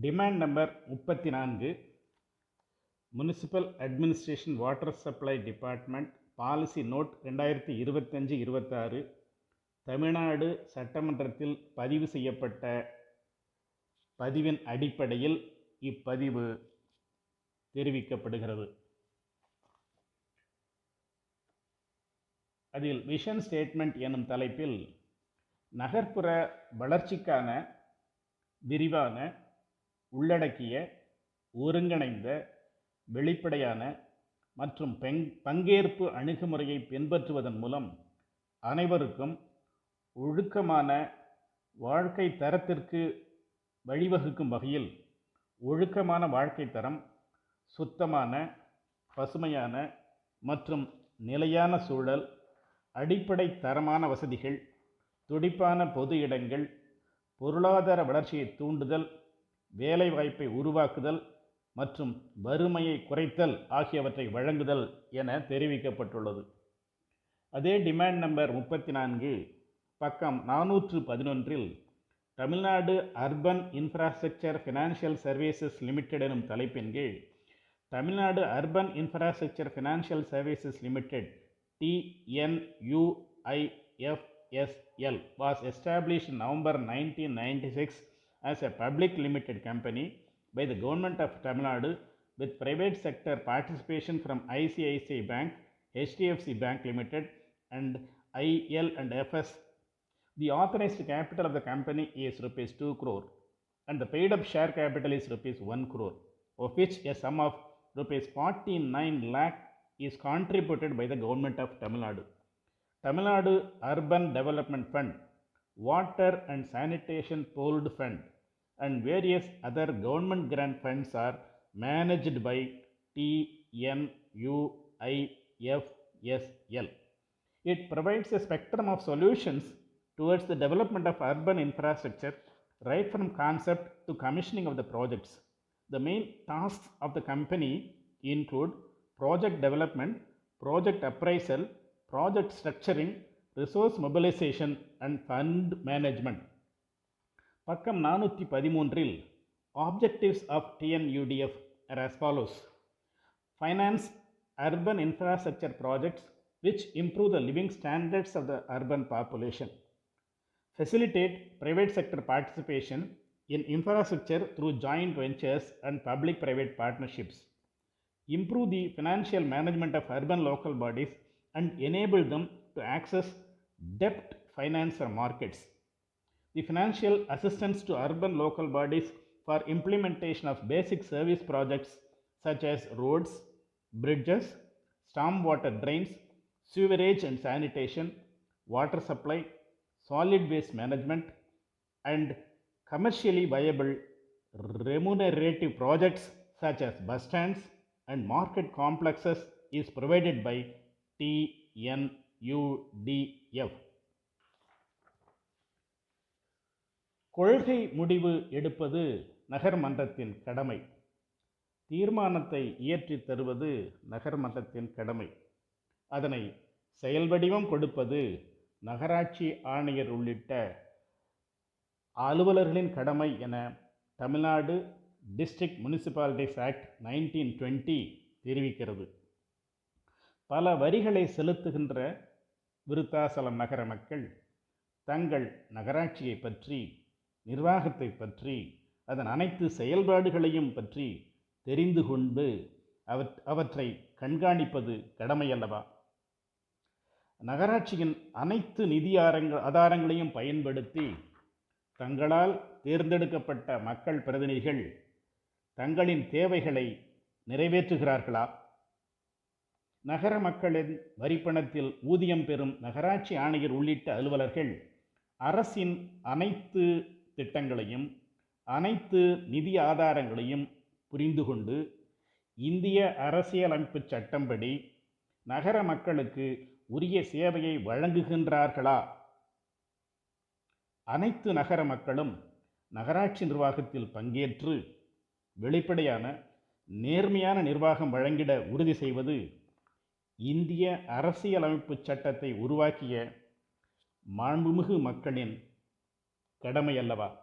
Demand number முப்பத்தி நான்கு municipal administration water supply department policy note ரெண்டாயிரத்தி இருபத்தஞ்சு இருபத்தாறு. தமிழ்நாடு சட்டமன்றத்தில் பதிவு செய்யப்பட்ட பதிவின் அடிப்படையில் இப்பதிவு தெரிவிக்கப்படுகிறது. அதில் விஷன் ஸ்டேட்மெண்ட் எனும் தலைப்பில் நகர்ப்புற வளர்ச்சிக்கான விரிவான உள்ளடக்கிய ஒருங்கிணைந்த வெளிப்படையான மற்றும் பெங் பங்கேற்பு அணுகுமுறையை பின்பற்றுவதன் மூலம் அனைவருக்கும் ஒழுக்கமான வாழ்க்கை தரத்திற்கு வழிவகுக்கும் வகையில் ஒழுக்கமான வாழ்க்கை தரம் சுத்தமான பசுமையான மற்றும் நிலையான சூழல் அடிப்படை தரமான வசதிகள் துடிப்பான பொது இடங்கள் பொருளாதார வளர்ச்சியை தூண்டுதல் வேலைவாய்ப்பை உருவாக்குதல் மற்றும் வறுமையை குறைத்தல் ஆகியவற்றை வழங்குதல் என தெரிவிக்கப்பட்டுள்ளது. அதே டிமாண்ட் நம்பர் முப்பத்தி நான்கு பக்கம் நானூற்று பதினொன்றில் Tamil Nadu urban infrastructure financial services limited எனும் தலைப்பின் கீழ் Tamil Nadu urban infrastructure financial services limited TNUIFSL was establish November nineteen ninety six as a public limited company by the government of Tamil Nadu with private sector participation from ICICI Bank, HDFC Bank Limited and IL and FS. The authorized capital of the company is rupees 2 crore and the paid up share capital is rupees 1 crore of which a sum of rupees 49 lakh is contributed by the government of Tamil Nadu. Tamil Nadu Urban Development Fund, Water and Sanitation Pooled Fund, and various other government grant funds are managed by TNUIFSL. It provides a spectrum of solutions towards the development of urban infrastructure right from concept to commissioning of the projects. The main tasks of the company include project development, project appraisal, project structuring, resource mobilization and fund management. பக்கம் நானூற்றி பதிமூன்றில் objectives of TNUDF are as follows finance urban infrastructure projects which improve the living standards of the urban population facilitate private sector participation in infrastructure through joint ventures and public private partnerships improve the financial management of urban local bodies and enable them to access debt finance markets the financial assistance to urban local bodies for implementation of basic service projects such as roads, bridges, stormwater drains, sewerage and sanitation, water supply, solid waste management, and commercially viable remunerative projects such as bus stands and market complexes is provided by TNUDF. கொள்கை முடிவு எடுப்பது நகர்மன்றத்தின் கடமை. தீர்மானத்தை இயற்றித் தருவது நகர்மன்றத்தின் கடமை. அதனை செயல்வடிவம் கொடுப்பது நகராட்சி ஆணையர் உள்ளிட்ட அலுவலர்களின் கடமை என Tamil Nadu district municipalities act nineteen twenty தெரிவிக்கிறது. பல வரிகளை செலுத்துகின்ற விருத்தாசலம் நகர மக்கள் தங்கள் நகராட்சியை பற்றி நிர்வாகத்தை பற்றி அதன் அனைத்து செயல்பாடுகளையும் பற்றி தெரிந்து கொண்டு அவற் அவற்றை கண்காணிப்பது கடமையல்லவா நகராட்சியின் அனைத்து நிதி ஆரங்க ஆதாரங்களையும் பயன்படுத்தி தங்களால் தேர்ந்தெடுக்கப்பட்ட மக்கள் பிரதிநிதிகள் தங்களின் தேவைகளை நிறைவேற்றுகிறார்களா? நகர மக்களின் வரிப்பணத்தில் ஊதியம் பெறும் நகராட்சி ஆணையர் உள்ளிட்ட அலுவலர்கள் அரசின் அனைத்து திட்டங்களையும் அனைத்து நிதி ஆதாரங்களையும் புரிந்து கொண்டு இந்திய அரசியலமைப்பு சட்டம்படி நகர மக்களுக்கு உரிய சேவையை வழங்குகின்றார்களா? அனைத்து நகர மக்களும் நகராட்சி நிர்வாகத்தில் பங்கேற்று வெளிப்படையான நேர்மையான நிர்வாகம் வழங்கிட உறுதி செய்வது இந்திய அரசியலமைப்பு சட்டத்தை உருவாக்கிய மாண்புமிகு மக்களின் கடமை அல்லவா?